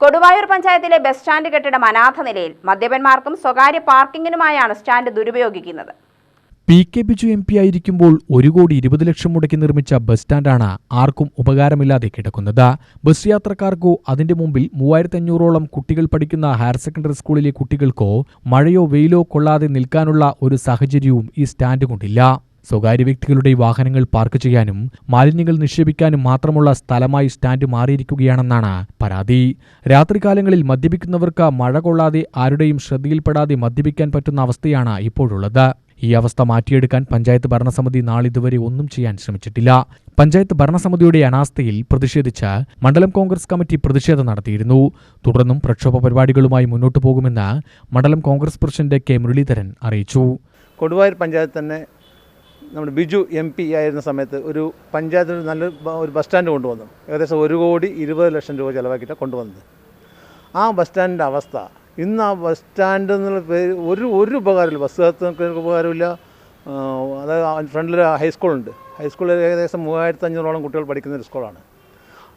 കൊടുവായൂർ പഞ്ചായത്തിലെ bus stand കെട്ടിടം അനാഥ നിലയിൽ മദ്യപന്മാർക്കും സ്വകാര്യ പാർക്കിങ്ങിനുമായാണ് stand ദുരുപയോഗിക്കുന്നത്. P K Biju M P ആയിരിക്കുമ്പോൾ ഒരു കോടി ഇരുപത് ലക്ഷം മുടക്കി നിർമ്മിച്ച ബസ് സ്റ്റാൻഡാണ് ആർക്കും ഉപകാരമില്ലാതെ കിടക്കുന്നത്. ബസ് യാത്രക്കാർക്കോ അതിന്റെ മുമ്പിൽ മൂവായിരത്തഞ്ഞൂറോളം കുട്ടികൾ പഠിക്കുന്ന ഹയർ സെക്കൻഡറി സ്കൂളിലെ കുട്ടികൾക്കോ മഴയോ വെയിലോ കൊള്ളാതെ നിൽക്കാനുള്ള ഒരു സാഹചര്യവും ഈ സ്റ്റാൻഡ് കൊണ്ടില്ല. സ്വകാര്യ വ്യക്തികളുടെ വാഹനങ്ങൾ പാർക്ക് ചെയ്യാനും മാലിന്യങ്ങൾ നിക്ഷേപിക്കാനും മാത്രമുള്ള സ്ഥലമായി സ്റ്റാൻഡ് മാറിയിരിക്കുകയാണെന്നാണ് പരാതി. രാത്രികാലങ്ങളിൽ മദ്യപിക്കുന്നവർക്ക് മഴ കൊള്ളാതെ ആരുടെയും ശ്രദ്ധയിൽപ്പെടാതെ മദ്യപിക്കാൻ പറ്റുന്ന അവസ്ഥയാണ് ഇപ്പോഴുള്ളത്. ഈ അവസ്ഥ മാറ്റിയെടുക്കാൻ പഞ്ചായത്ത് ഭരണസമിതി നാളിതുവരെ ഒന്നും ചെയ്യാൻ ശ്രമിച്ചിട്ടില്ല. പഞ്ചായത്ത് ഭരണസമിതിയുടെ അനാസ്ഥയിൽ പ്രതിഷേധിച്ച് മണ്ഡലം കോൺഗ്രസ് കമ്മിറ്റി പ്രതിഷേധം നടത്തിയിരുന്നു. തുടർന്നും പ്രക്ഷോഭ പരിപാടികളുമായി മുന്നോട്ടു പോകുമെന്ന് മണ്ഡലം കോൺഗ്രസ് പ്രസിഡന്റ് കെ മുരളീധരൻ അറിയിച്ചു. കൊടുവായൂർ പഞ്ചായത്ത് തന്നെ നമ്മുടെ ബിജു എം പി ആയിരുന്ന സമയത്ത് ഒരു പഞ്ചായത്തിൽ നല്ല ഒരു ബസ് സ്റ്റാൻഡ് കൊണ്ടുവന്നു. ഏകദേശം ഒരു കോടി ഇരുപത് ലക്ഷം രൂപ ചിലവാക്കിയിട്ടാണ് കൊണ്ടുവന്നത്. ആ ബസ് സ്റ്റാൻഡിന്റെ അവസ്ഥ ഇന്ന് ആ ബസ് സ്റ്റാൻഡ് എന്നുള്ള പേര് ഒരു ഒരു ഉപകാരമില്ല. ബസ് കാർക്ക് ഉപകാരമില്ല. അതായത് ഫ്രണ്ടിൽ ഹൈസ്കൂളുണ്ട് ഹൈസ്കൂളിൽ ഏകദേശം മൂവായിരത്തി അഞ്ഞൂറോളം കുട്ടികൾ പഠിക്കുന്ന ഒരു സ്കൂളാണ്.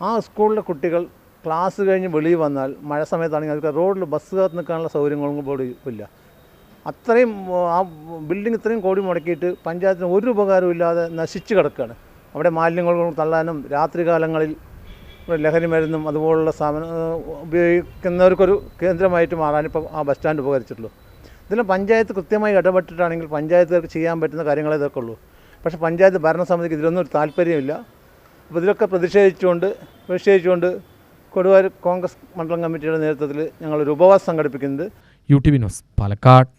ആ സ്കൂളിലെ കുട്ടികൾ ക്ലാസ് കഴിഞ്ഞ് വെളിയിൽ വന്നാൽ മഴ സമയത്താണെങ്കിൽ അവർക്ക് റോഡിൽ ബസ് കാത്ത് നിൽക്കാനുള്ള സൗകര്യങ്ങളൊന്നും ഇല്ല. അത്രയും ആ ബിൽഡിംഗ് ഇത്രയും കോടി മുടക്കിയിട്ട് പഞ്ചായത്തിന് ഒരു ഉപകാരവും ഇല്ലാതെ നശിച്ച് കിടക്കുകയാണ്. അവിടെ മാലിന്യങ്ങൾ തള്ളാനും രാത്രികാലങ്ങളിൽ ലഹരി മരുന്നും അതുപോലുള്ള സാധനം ഉപയോഗിക്കുന്നവർക്കൊരു കേന്ദ്രമായിട്ട് മാറാനിപ്പോൾ ആ ബസ് സ്റ്റാൻഡ് ഉപകരിച്ചിട്ടുള്ളൂ. ഇതെല്ലാം പഞ്ചായത്ത് കൃത്യമായി ഇടപെട്ടിട്ടാണെങ്കിൽ പഞ്ചായത്തുകാർക്ക് ചെയ്യാൻ പറ്റുന്ന കാര്യങ്ങളെ ഇതൊക്കെ ഉള്ളൂ. പക്ഷേ പഞ്ചായത്ത് ഭരണസമിതിക്ക് ഇതിലൊന്നും ഒരു താല്പര്യമില്ല. അപ്പോൾ ഇതിലൊക്കെ പ്രതിഷേധിച്ചുകൊണ്ട് പ്രതിഷേധിച്ചുകൊണ്ട് കൊടുവായൂർ കോൺഗ്രസ് മണ്ഡലം കമ്മിറ്റിയുടെ നേതൃത്വത്തിൽ ഞങ്ങളൊരു ഉപവാസം സംഘടിപ്പിക്കുന്നത് U T V news Palakkad.